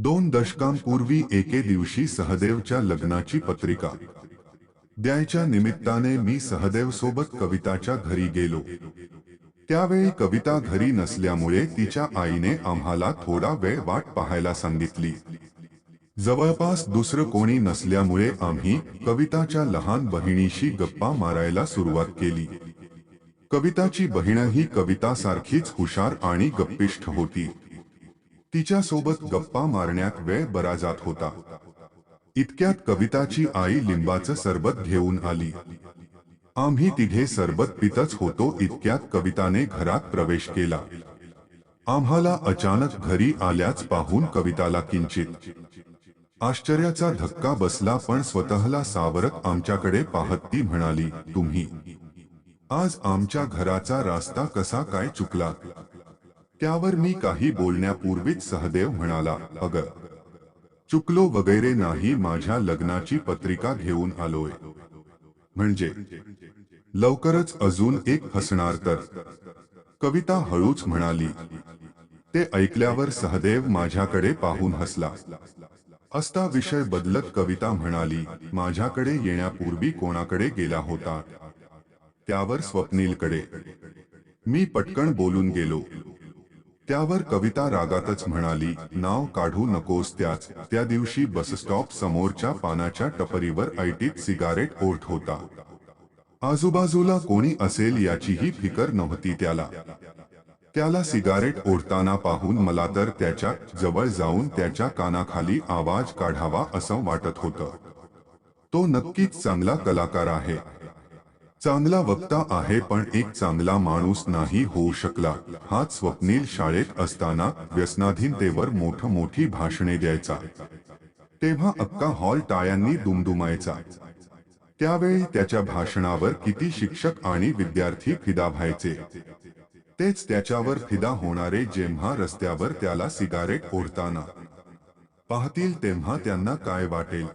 दोन दशकांपूर्वी एके दिवशी सहदेवच्या लग्नाची पत्रिका. द्यायच्या निमित्ताने मी सहदेव सोबत कविताच्या घरी गेलो. त्यावेळी कविता घरी नसल्यामुळे तिच्या आईने आम्हाला थोडा वेळ वाट पाहायला सांगितली. जवळपास दुसरं कोणी नसल्यामुळे आम्ही कविताच्या लहान बहिणीशी गप्पा मारायला सुरुवात केली. कविताची बहीणही कवितासारखीच हुशार आणि गप्पिष्ठ होती. तिच्या सोबत गप्पा मारण्यात वेळ बरा जात होता. इतक्यात कविताची आई लिंबाचं सरबत घेऊन आली. आम्ही तिघे सरबत पितच होतो इतक्यात कविताने घरात प्रवेश केला. आम्हाला अचानक घरी आल्याच पाहून कविताला किंचित आश्चर्याचा धक्का बसला पण स्वतःला सावरत आमच्याकडे पाहत ती म्हणाली तुम्ही आज आमच्या घराचा रास्ता कसा काय चुकला? त्यावर मी काही बोलण्यापूर्वीच सहदेव म्हणाला अग चुकलो वगैरे नाही माझ्या लग्नाची पत्रिका घेऊन आलोय. म्हणजे? लवकरच अजून एक हसणार तर. कविता हळूच म्हणाली. ते ऐकल्यावर सहदेव माझ्याकडे पाहून हसला. असता विषय बदलत कविता म्हणाली माझ्याकडे येण्यापूर्वी कोणाकडे गेला होता? त्यावर स्वप्नीलकडे. मी पटकन बोलून गेलो. त्यावर कविता रागातच म्हणाली नाव काढू नकोस त्याच. त्या दिवशी बसस्टॉप समोरच्या पानाच्या टपरीवर ऐटीत सिगारेट ओढ होता. आजूबाजूला कोणी असेल याचीही फिकर नव्हती त्याला. त्याला सिगारेट ओढताना पाहून मला तर त्याच्याजवळ जाऊन त्याच्या कानाखाली आवाज काढावा असं वाटत होतं. तो नक्कीच चांगला कलाकार आहे. चांगला वक्ता आहे पण एक चांगला माणूस नाही होऊ शकला. हाच स्वप्नील शाळेत असताना व्यसनाधीनतेवर मोठ मोठी भाषणे द्यायचा. तेव्हा अक्का हॉल टाळ्यांनी दुमदुमायचा. त्यावेळी त्याच्या भाषणावर किती शिक्षक आणि विद्यार्थी फिदा व्हायचे. तेच त्याच्यावर फिदा होणारे जेव्हा रस्त्यावर त्याला सिगारेट ओढताना. पाहतील तेव्हा त्यांना काय वाटेल.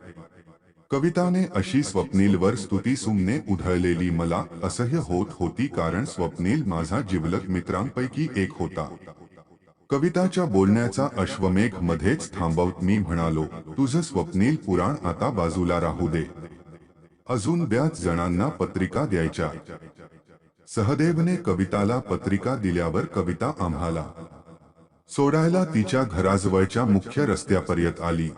कविताने अशी स्वप्नीलवर स्तुती सुमने उधळलेली मला असह्य होत होती कारण स्वप्नील माझा जिवलक मित्रांपैकी एक होता. कविताच्या बोलण्याचा अश्वमेघ मध्येच थांबवत मी म्हणालो तुझं स्वप्नील पुराण आता बाजूला राहू दे. अजून ब्याच जणांना पत्रिका द्यायच्या सहदेवने कविताला पत्रिका दिल्यावर कविता आम्हाला सोडायला तिच्या घराजवळच्या मुख्य रस्त्यापर्यंत आली.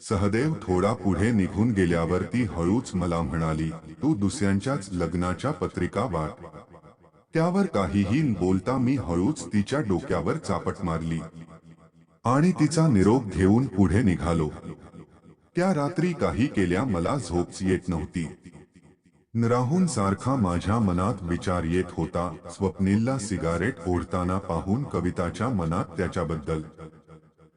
सहदेव थोडा पुढे निघून गेल्यावर ती हळूच मला म्हणाली तू दुसऱ्यांच्याच लग्नाच्या पत्रिका वाट. त्यावर काहीही बोलता मी हळूच तिच्या डोक्यावर चापट मारली आणि तिचा निरोप घेऊन पुढे निघालो. त्या रात्री काही केल्या मला झोपच येत नव्हती. राहून सारखा माझ्या मनात विचार येत होता स्वप्नीलला सिगारेट ओढताना पाहून कविताच्या मनात त्याच्याबद्दल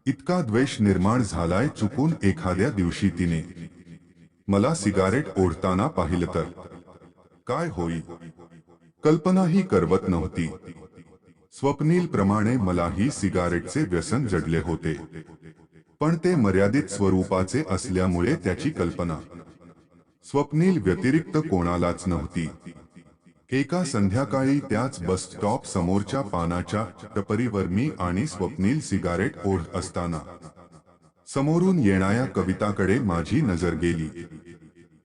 इतका द्वेष निर्माण झालाय चुकून एखाद्या दिवशी तिने. मला सिगारेट ओढताना पाहिलं तर. काय होईल कल्पनाही करवत नव्हती. स्वप्नील प्रमाणे मलाही सिगारेटचे व्यसन जडले होते. पण ते मर्यादित स्वरूपाचे असल्यामुळे त्याची कल्पना. स्वप्नील व्यतिरिक्त कोणालाच नव्हती. एका संध्याकाळी त्याच बस स्टॉप समोरच्या पानाच्या टपरीवर मी आणि स्वप्नील सिगारेट ओढ असताना समोरून येणाऱ्या कविताकडे माझी नजर गेली.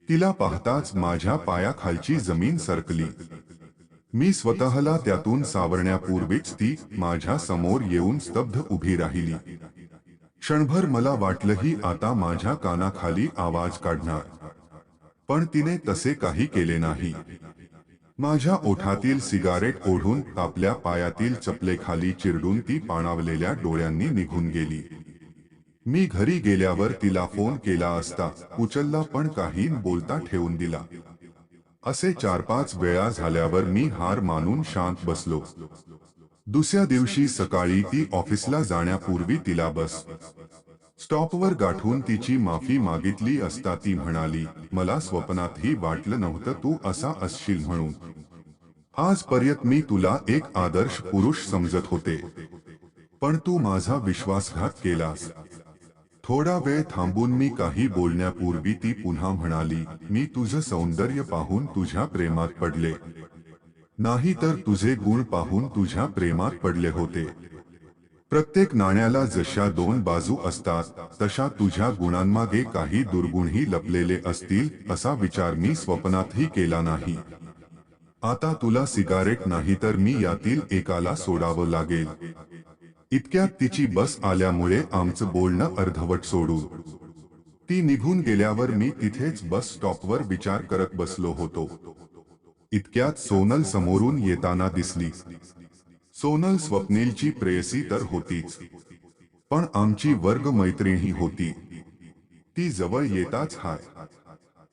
तिला पाहताच माझ्या पायाखालची जमीन सरकली. मी स्वतःला त्यातून सावरण्यापूर्वीच ती माझ्यासमोर येऊन स्तब्ध उभी राहिली. क्षणभर मला वाटलंही आता माझ्या कानाखाली आवाज काढणार. पण तिने तसे काही केले नाही. माझ्या ओठातील सिगारेट ओढून आपल्या पायातील चपलेखाली चिरडून ती पाणावलेल्या डोळ्यांनी निघून गेली. मी घरी गेल्यावर तिला फोन केला असता उचलला पण काही बोलता ठेवून दिला. असे चार पाच वेळा झाल्यावर मी हार मानून शांत बसलो. दुसऱ्या दिवशी सकाळी ती ऑफिसला जाण्यापूर्वी तिला बस स्टॉपवर गाठून तिची माफी मागितली असता ती म्हणाली मला स्वप्नातही वाटलं नव्हतं तू असा असशील म्हणून. आजपर्यंत मी तुला एक आदर्श पुरुष समजत होते. पण तू माझा विश्वासघात केलास. थोडा वेळ थांबून मी काही बोलण्यापूर्वी ती पुन्हा म्हणाली मी तुझं सौंदर्य पाहून तुझ्या प्रेमात पडले. नाही तर तुझे गुण पाहून तुझ्या प्रेमात पडले होते. प्रत्येक नाण्याला जशा दोन बाजू असतात तशा तुझ्या गुणांमागे काही दुर्गुणही लपलेले असतील असा विचार मी स्वप्नातही केला नाही. आता तुला सिगारेट नाही तर मी यातील एकाला सोडावं लागेल. इतक्यात तिची बस आल्यामुळे आमचं बोलणं अर्धवट सोडू ती निघून गेल्यावर मी तिथेच बस स्टॉपवर विचार करत बसलो होतो. इतक्यात सोनल समोरून येताना दिसली. सोनल स्वप्नीलची प्रेयसी तर होतीच. पण आमची वर्ग मैत्रिणी होती. ती जवळ येताच हाय.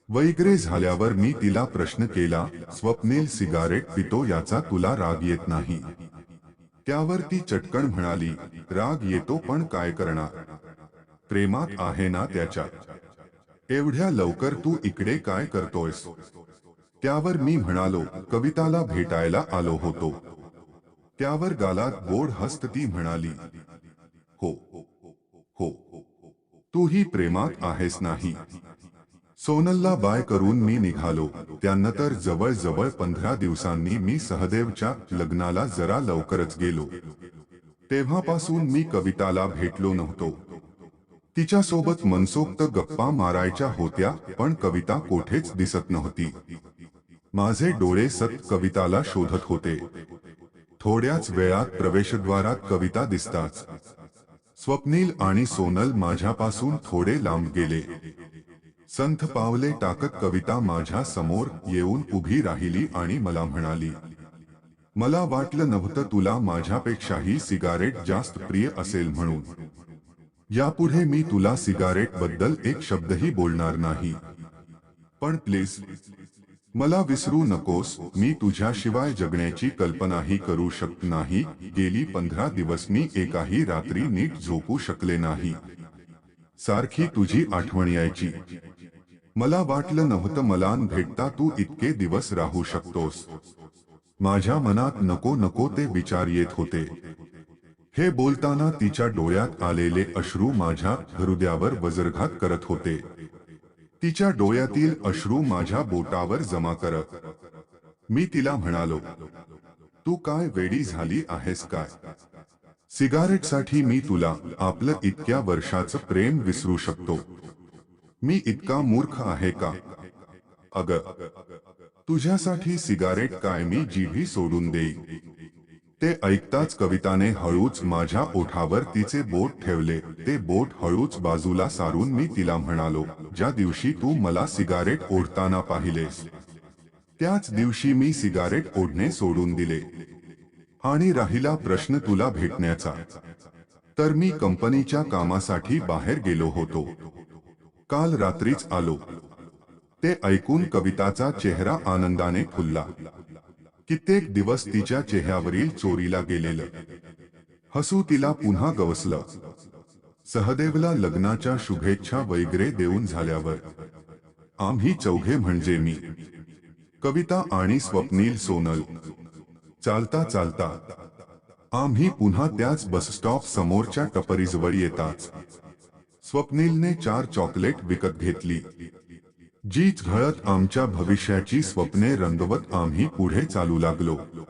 वैगरे झाल्यावर मी तिला प्रश्न केला स्वप्नील सिगारेट पितो याचा तुला राग येत नाही. त्यावर ती चटकन म्हणाली राग येतो पण काय करणार? प्रेमात आहे ना त्याच्या. एवढ्या लवकर तू इकडे काय करतोयस? त्यावर मी म्हणालो कविताला भेटायला आलो होतो. त्यावर गालात गोड हस्त ती म्हणाली हो हो तूही प्रेमात आहेस नाही. सोनलला बाय करून मी निघालो. त्यानंतर जवळजवळ पंधरा दिवसांनी मी सहदेवच्या लग्नाला जरा लवकरच गेलो. तेव्हापासून मी कविताला भेटलो नव्हतो. तिच्यासोबत मनसोक्त गप्पा मारायच्या होत्या पण कविता कोठेच दिसत नव्हती. माझे डोळे सत कविताला शोधत होते. थोड्याच वेळात प्रवेशद्वारात कविता दिसताच. स्वप्नील आणि सोनल माझ्यापासून थोडे लांब गेले. संथ पावले टाकत कविता माझ्यासमोर येऊन उभी राहिली आणि मला म्हणाली मला वाटलं नव्हतं तुला माझ्यापेक्षाही सिगारेट जास्त प्रिय असेल म्हणून. यापुढे मी तुला सिगारेटबद्दल एक शब्दही बोलणार नाही. पण प्लीज मला विसरू नकोस मी तुझ्याशिवाय जगण्याची कल्पनाही करू शकत नाही गेली पंधरा दिवस मी एकाही रात्री नीट झोपू शकले नाही. सारखी तुझी आठवण यायची. मला वाटलं नव्हतं मलान भेटता तू इतके दिवस राहू शकतोस. माझ्या मनात नको नको ते विचार येत होते. हे बोलताना तिच्या डोळ्यात आलेले अश्रू माझ्या हृदयावर वजरघात करत होते. तिच्या डोळ्यातील अश्रू माझ्या बोटावर जमा करत. मी तिला म्हणालो तू काय वेडी झाली आहेस काय? सिगारेटसाठी मी तुला आपलं इतक्या वर्षाचं प्रेम विसरू शकतो. मी इतका मूर्ख आहे का? अग तुझ्यासाठी सिगारेट काय मी जीभी सोडून देईन. ते ऐकताच कविताने हळूच माझ्या ओठावर तिचे बोट ठेवले. ते बोट हळूच बाजूला सारून मी तिला म्हणालो ज्या दिवशी तू मला सिगारेट ओढताना पाहिलेस त्याच दिवशी मी सिगारेट ओढणे सोडून दिले. आणि राहिला प्रश्न तुला भेटण्याचा. तर मी कंपनीच्या कामासाठी बाहेर गेलो होतो. काल रात्रीच आलो. ते ऐकून कविताचा चेहरा आनंदाने फुलला. कित्येक दिवस तिच्या चेहऱ्यावरील चोरीला गेलेलं. हसू तिला पुन्हा गवसलं. सहदेवला लग्नाच्या शुभेच्छा वगैरे देऊन झाल्यावर आम्ही चौघे म्हणजे मी. कविता आणि स्वप्नील सोनल. चालता चालता. आम्ही पुन्हा त्याच बसस्टॉप समोरच्या टपरीजवळ येताच. स्वप्नीलने चार चॉकलेट विकत घेतली. जीच घळत आमच्या भविष्याची स्वप्ने रंगवत आम्ही पुढे चालू लागलो.